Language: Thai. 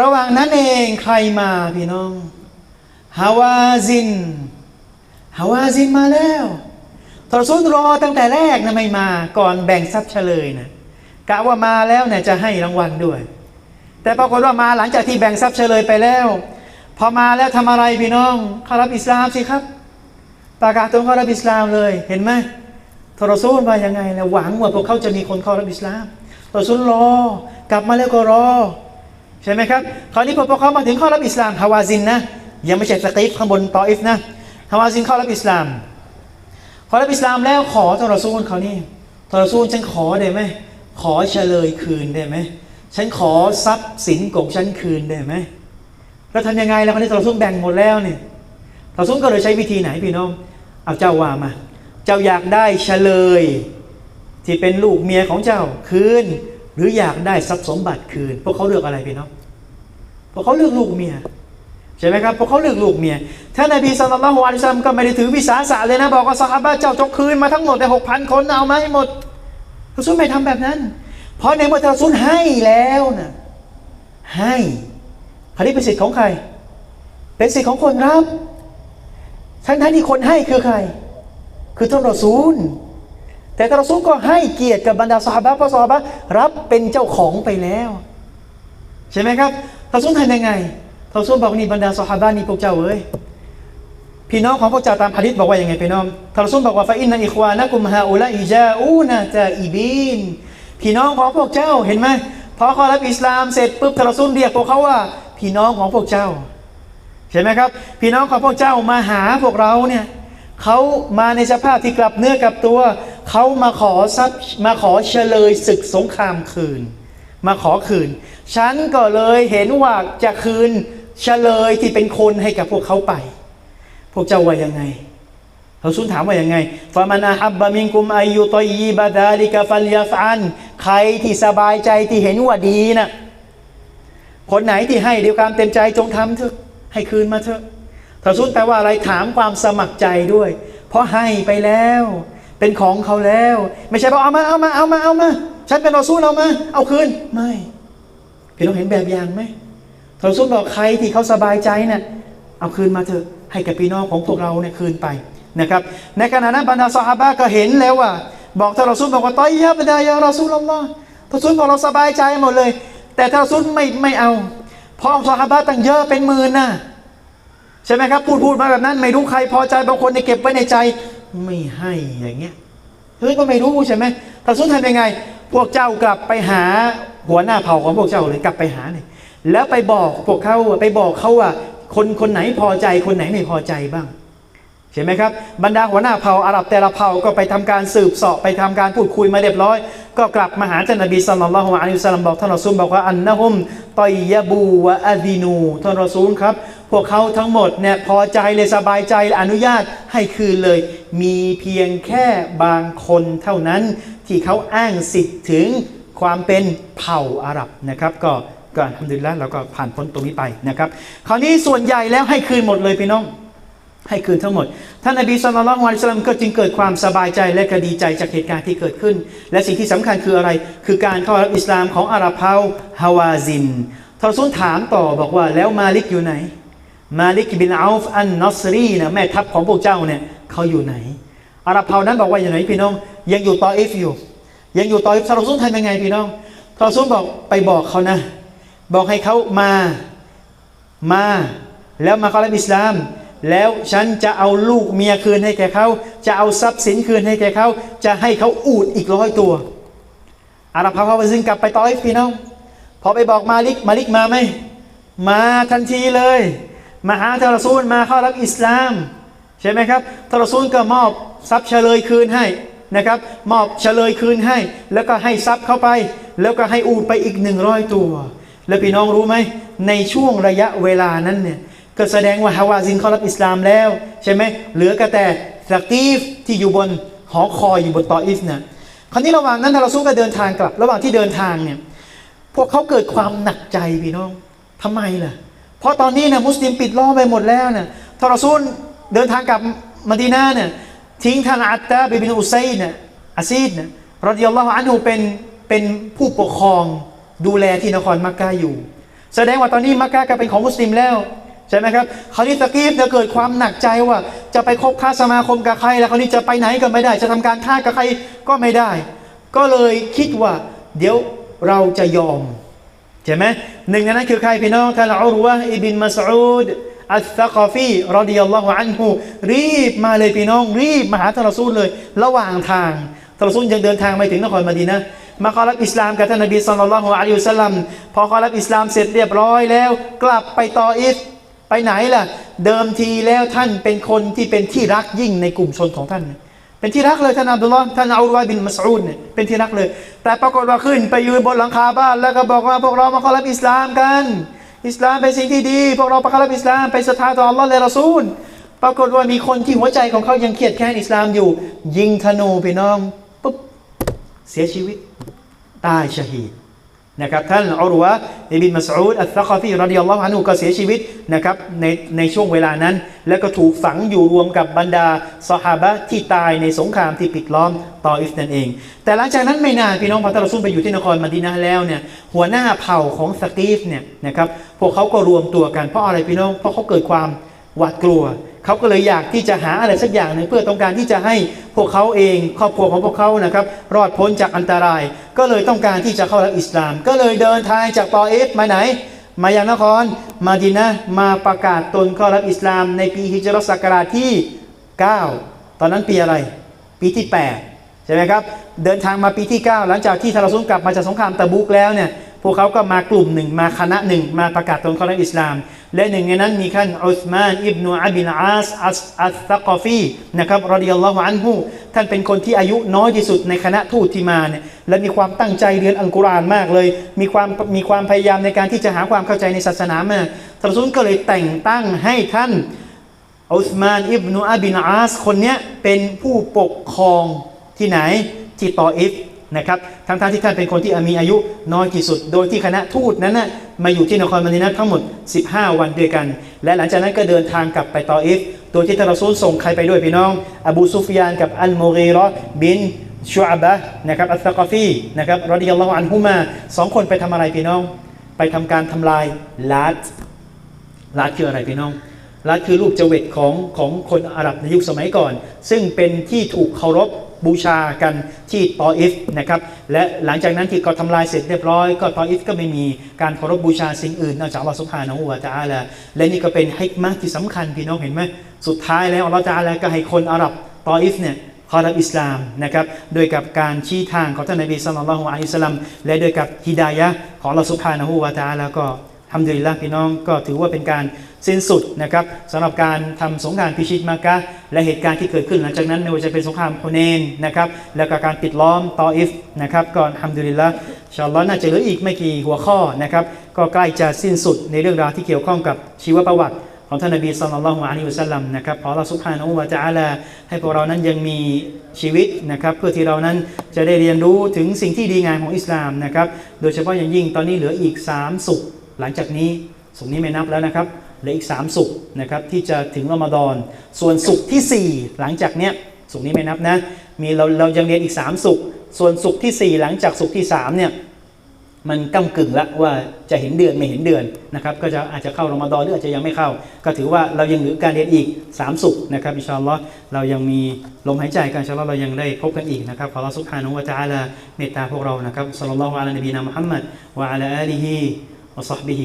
ระหว่างนั้นเองใครมาพี่น้องฮาวาซินฮาวาซินมาแล้วทรซุนรอตั้งแต่แรกนะไม่มาก่อนแบ่งทรัพย์เฉลยนะกะว่ามาแล้วเนี่ยจะให้รางวัลด้วย แต่ปรากฏว่ามาหลังจากที่แบ่งทรัพย์เฉลยไปแล้ว พอมาแล้วทำอะไรพี่น้องเข้ารับอิสลามสิครับ ประกาศตรงเข้ารับอิสลามเลยเห็นไหมทรซุนว่ายังไงนะหวังว่าพวกเขาจะมีคนเข้ารับอิสลามทรซุนรอกลับมาแล้วก็รอ ใช่ไหมครับคราวนี้พอพวกเขามาถึงเข้ารับอิสลามฮาวาซินนะยังไม่ใช่สตีฟข้างบนตออิฟนะฮาวาซินเข้ารับอิสลามเข้ารับอิสลามแล้วขอทรซูลเขานี่ทรซูลฉันขอได้ไหมขอเฉลยคืนได้ไหมฉันขอทรัพย์สินของฉันคืนได้ไหมแล้วทำยังไงแล้วคราวนี้ทรซูลแบ่งหมดแล้วเนี่ยทรซูลก็เลยใช้วิธีไหนพี่น้อง เอาเจ้าว่ามา เจ้าอยากได้เฉลย ที่เป็นลูกเมียของเจ้าคืนหรืออยากได้ทรัพย์สมบัติคืน พวกเขาเลือกอะไรพี่น้อง พวกเขาเลือกลูกเมียใช่ไหมครับเพวกเขาเลือกลูกเมียท่านนบีสุลต่านละฮ์อะลัยฮิสซาลามก็ไม่ได้ถือวิสาสะเลยนะบอกว่าสหายเจ้าจกคืนมาทั้งหมดในหกพันคนเอามาให้หมดทรซุนไม่ทำแบบนั้น เพราะในเมื่อทรซุนให้แล้วนะให้คราวนี้เป็นสิทธิ์ของใคร เป็นสิทธิ์ของคนรับทั้งท่านที่คนให้คือใคร คือท่านรอซูล แต่ท่านรอซูลก็ให้เกียรติกับบรรดาสหายเพราะสหายรับเป็นเจ้าของไปแล้ว ใช่ไหมครับท่านรอซูลทำยังไงท่านรอซูลบอกนี่บรรดาสหายนี่พวกเจ้าเอ้ยพี่น้องของพวกเจ้าตามหะดิษบอกว่ายังไงพี่น้องท่านรอซูลบอกว่าฟาอินนะอิควานะกุมฮาอุลาอิจาอูนะจาอีบีนพี่น้องของพวกเจ้าเห็นไหมพอเขารับอิสลามเสร็จปุ๊บท่านรอซูลเรียกพวกเขาว่า พี่น้องของพวกเจ้าใช่ไหมครับ พี่น้องของพวกเจ้ามาหาพวกเราเนี่ยเขามาในสภาพที่กลับเนื้อกลับตัวเขามาขอทรัพย์มาขอเฉลยศึกสงครามคืน มาขอคืน ฉันก็เลยเห็นว่าจะคืนเฉลยที่เป็นคนให้กับพวกเขาไป พวกเจ้าว่ายังไงเราซุนถามว่ายังไงฟามานาฮับบะมิงกุมอายุตอยีบะดาลิกะฟัลยาฟันใครที่สบายใจที่เห็นว่าดีนะคนไหนที่ให้เดียวความเต็มใจจงทำเถอะให้คืนมาเถอะทรซุนแปลว่าอะไรถามความสมัครใจด้วย เพราะให้ไปแล้ว เป็นของเขาแล้ว ไม่ใช่บอกเอามาเอามาเอามาเอามา ฉันเป็นรอซูลเอามา เอาคืน ไม่พี่ต้องเห็นแบบอย่างไหมทรซุนบอกใครที่เขาสบายใจเนะ่ยเอาคืนมาเถอะให้กับพี่น้องของพวกเราเนี่ยคืนไปนะครับ ในขณะนั้นบรรดาซอฮาบะก็เห็นแล้วว่า บอกท่านรอซูลบอกว่าต้อยยะบรรดายารอซูลอัลลอฮ์ทรซุนบอกเราสบายใจหมดเลย แต่ท่านรอซูลไม่ไม่เอาเพราะซอฮาบะตั้งเยอะเป็นหมื่นน่ะใช่ไหมครับพูดพูดมาแบบนั้น ไม่รู้ใครพอใจบางคนเนี่ยเก็บไว้ในใจ ไม่ให้อย่างเงี้ยเฮ้ยก็ไม่รู้ใช่ไหมท่านสุนทำยังไง พวกเจ้ากลับไปหาหัวหน้าเผ่าของพวกเจ้าเลยกลับไปหาเนี่ยแล้วไปบอกพวกเขาไปบอกเขาว่า คนคนไหนพอใจ คนไหนไม่พอใจบ้างใช่ไหมครับบรรดาหัวหน้าเผ่าอาหรับแต่ละเผ่าก็ไปทำการสืบเสาะไปทำการพูดคุยมาเรียบร้อย ก็กลับมาหาท่านนบีสัลลัลลอฮุอะลัยฮิสัลลัมบอกท่านรอซูลบอกว่าอันนะฮุมตอยยบูวะอะดีนูท่านรอซูลครับพวกเขาทั้งหมดเนี่ยพอใจเลยสบายใจและอนุญาตให้คืนเลย มีเพียงแค่บางคนเท่านั้น ที่เขาอ้างสิทธิ์ถึงความเป็นเผ่าอาหรับนะครับก็ก็ทำดุลิลละเราก็ผ่านพ้นตรงนี้ไปนะครับ คราวนี้ส่วนใหญ่แล้วให้คืนหมดเลยพี่น้อง ให้คืนทั้งหมด ท่านนบีสุลต่านละฮ์วะลิสลามก็จึงเกิดความสบายใจและก็ดีใจจากเหตุการณ์ที่เกิดขึ้น และสิ่งที่สำคัญคืออะไร คือการเข้ารับอิสลามของอาหรับเผ่าฮาวาซินทรซุนถามต่อบอกว่าแล้วมาลิกอยู่ไหน มาลิกบินอัลฟอันนอสรีนะแม่ทัพของพวกเจ้าเนี่ยเขาอยู่ไหนอาหรับเผ่านั้นบอกว่าอยู่ไหนพี่น้อง ยังอยู่ตออิฟอยู่ ยังอยู่ตออิฟทรซุนทำยังไงพี่น้องทรซุนบอกไปบอกเขานะ บอกให้เขามา มา แล้วมาเข้ารับอิสลาม แล้วฉันจะเอาลูกเมียคืนให้แก่เขา จะเอาทรัพย์สินคืนให้แก่เขา จะให้เขาอูดอีกร้อยตัว อาหรับเขาไปซึ่งกลับไปตออิฟพี่น้อง พอไปบอกมาลิก มาลิกมาไหม มาทันทีเลย มาหาทารซูลมาเข้ารับอิสลาม ใช่ไหมครับทารซูลก็มอบทรัพย์เฉลยคืนให้ นะครับมอบเฉลยคืนให้ แล้วก็ให้ทรัพย์เข้าไป แล้วก็ให้อูดไปอีกหนึ่งร้อยตัว แล้วพี่น้องรู้ไหม ในช่วงระยะเวลานั้นเนี่ยก็แสดงว่าฮาวาซินเขารับอิสลามแล้ว ใช่ไหมเหลือก็แต่สักตีฟที่อยู่บนหอคอยอยู่บนตออิฟนะคราวนี้ระหว่างนั้นทารซูก็เดินทางกลับ ระหว่างที่เดินทางเนี่ยพวกเขาเกิดความหนักใจพี่น้องทำไมล่ะ เพราะตอนนี้นะมุสลิมปิดล้อมไปหมดแล้วเนี่ยทารซูลเดินทางกลับมาดีนาเนี่ย ทิ้งท่านอัตตาบิบินอุซัยนี่ยอาซีดเนี่ยรดิยัลลอฮุอันฮูเป็นเป็นผู้ปกครองดูแลที่นครมักกะอยู่ แสดงว่าตอนนี้มักกะก็เป็นของมุสลิมแล้วใช่ไหมครับคราวนี้ตะกีบจะเกิดความหนักใจว่า จะไปคบค้าสมาคมกับใคร แล้วคราวนี้จะไปไหนก็ไม่ได้ จะทำการค้ากับใครก็ไม่ได้ ก็เลยคิดว่า เดี๋ยวเราจะยอมใช่ไหมหนึ่งในนั้นคือใครพี่น้องท่านอุรวะห์อิบินมัสอูด อัลซะกอฟีรอดิยัลลอฮุอันฮุรีบมาเลยพี่น้อง รีบมาหาท่านรอซูลเลย ระหว่างทางท่านรอซูลยังเดินทางไปถึงนครมดีนะมาขอรับอิสลามกับท่านนบีศ็อลลัลลอฮุอะลัยฮิวะซัลลัมพอขอรับอิสลามเสร็จเรียบร้อยแล้ว กลับไปต่ออิฟไปไหนล่ะ เดิมทีแล้วท่านเป็นคนที่เป็นที่รักยิ่งในกลุ่มชนของท่าน เป็นที่รักเลยท่านอับดุลลอฮ์ท่านอูรวะห์บินมัสอูดเนี่ยเป็นที่รักเลย แต่ปรากฏว่าขึ้นไปยืนบนหลังคาบ้านแล้วก็บอกว่าพวกเรามาข้ารับอิสลามกัน อิสลามเป็นสิ่งที่ดี พวกเราปเข้ารับอิสลามไปศรัทธาต่ออัลลอฮ์และรอซูล ปรากฏว่ามีคนที่หัวใจของเขายังเขียดแค้นอิสลามอยู่ ยิงธนูพี่น้องปุ๊บเสียชีวิตตายชะฮีด นะครับท่านอุรวะอิบินมัสอูดอัลซะกอฟีรดิยัลลอฮุอันฮุก็เสียชีวิตนะครับในในช่วงเวลานั้น แล้วก็ถูกฝังอยู่รวมกับบรรดาซอฮาบะที่ตายในสงครามที่ปิดล้อมต่ออิฟนั่นเอง แต่หลังจากนั้นไม่นานพี่น้องพอท่านรอซูลไปอยู่ที่นครมดีนะแล้วเนี่ยหัวหน้าเผ่าของสกีฟเนี่ยนะครับพวกเขาก็รวมตัวกันเพราะอะไรพี่น้องเพราะเขาเกิดความหวาดกลัว เขาก็เลยอยากที่จะหาอะไรสักอย่างหนึ่งเพื่อต้องการที่จะให้พวกเขาเอง ครอบครัวของพวกเขานะครับ รอดพ้นจากอันตราย ก็เลยต้องการที่จะเข้ารับอิสลาม ก็เลยเดินทางจากตอเอฟมาไหน มายังนคร มาดินะมาประกาศตนเข้ารับอิสลามในปีฮิจรัสศักราชที่ 9 ตอนนั้นปีอะไร ปีที่ 8 ใช่ไหมครับ เดินทางมาปีที่ 9 หลังจากที่ทารซุนกลับมาจากสงครามตะบุกแล้วเนี่ยพวกเขาก็มากลุ่มหนึ่งมาคณะหนึ่งมาประกาศตนเข้ารับอิสลาม และหนึ่งในนั้นมีท่านอุสมานอิบนุอับินอาสอัสอัสซักอฟีนะครับรอดิยัลลอฮุอันฮุท่านเป็นคนที่อายุน้อยที่สุดในคณะทูตที่มาเนี่ยและมีความตั้งใจเรียนอัลกุรอานมากเลย มีความมีความพยายามในการที่จะหาความเข้าใจในศาสนามากทารซุนก็เลยแต่งตั้งให้ท่านอุสมานอิบนุอับินอาสคนเนี้ยเป็นผู้ปกครองที่ไหนที่ตออิฟ นะครับทั้งทที่ท่านเป็นคนที่มีอายุน้อยที่สุด โดยที่คณะทูตนั้นนะมาอยู่ที่นครมดีนะห์ทั้งหมด 15 วันด้วยกัน และหลังจากนั้นก็เดินทางกลับไปตออิฟโดยที่ท่านรอซูลส่งใครไปด้วยพี่น้อง อบูซุฟยานกับอัลโมูกีรอบินชูอาบะนะครับอัลตะกอฟีนะครับรอดิยัลลอฮุอันฮุมาสองคนไปทำอะไรพี่น้อง ไปทำการทำลายลาดลาดคืออะไรพี่น้องลาดคือรูปเจเวตของของคนอาหรับในยุคสมัยก่อน ซึ่งเป็นที่ถูกเคารพ บูชากันที่ตออิฟนะครับและหลังจากนั้นที่เขาทำลายเสร็จเรียบร้อย ก็ตออิฟก็ไม่มีการเคารพบูชาสิ่งอื่นนอกจากอัลลอฮฺสุบฮานะฮูวะตะอาลาและนี่ก็เป็นฮิกมะห์ที่สำคัญพี่น้องเห็นไหมสุดท้ายแล้วอัลลอฮฺตะอาลาก็ให้คนอาหรับตออิฟเนี่ยขอรับอิสลามนะครับโดยกับการชี้ทางของท่านนบีสัลลัลลอฮุอะลัยฮิวะซัลลัมและโดยกับฮิดายะของอัลลอฮฺซุบฮานะฮูวะตะอาลาก็ ทำดีละพี่น้องก็ถือว่าเป็นการสิ้นสุดนะครับสำหรับการทำสงครามพิชิตมักกะและเหตุการณ์ที่เกิดขึ้นหลังจากนั้นไม่ว่าจะเป็นสงครามฮุเนนนะครับแล้วก็การปิดล้อมตออิฟนะครับก็ทำดีละอินชาลลอฮ์น่าจะเหลืออีกไม่กี่หัวข้อนะครับก็ใกล้จะสิ้นสุดในเรื่องราวที่เกี่ยวข้องกับชีวประวัติของท่านนบีสัลลัลลอฮุอะลัยฮิวะสัลลัมนะครับขอเราสุบฮานะฮูวะตะอาลาให้พวกเรานั้นยังมีชีวิตนะครับเพื่อที่เรานั้นจะได้เรียนรู้ถึงสิ่งที่ดีงามของอิสลามนะครับโดยเฉพาะอย่างยิ่งตอนนี้เหลืออีก 3 สุข หลังจากนี้สุขนี้ไม่นับแล้วนะครับเหลืออีก 3 สุขนะครับที่จะถึงรอมฎอนส่วนสุขทีสี่ 4 หลังจากเนี้ยสุขนี้ไม่นับนะมีเราเรายังเรียนอีก 3 สุขส่วนสุขทีสี่ 4 หลังจากสุขที่3เนี่ยมันก้ากึ่งละว่าจะเห็นเดือนไม่เห็นเดือนนะครับก็จะอาจจะเข้ารอมฎอนหรืออาจจะยังไม่เข้า ก็ถือว่าเรายังเหลือการเรียนอีก 3 สุขนะครับอินชาอัลลอฮ์เรายังมีลมหายใจกันอินชาอัลลอฮ์เรายังได้พบกันอีกนะครับขอเราสุบฮานุวะตะอาลาเมตตาพวกเรานะครับสัลลัลลอฮุอะลัยนบีนามุฮัมมัดวะอะลาอาลีฮิ วะซอฮบิฮิ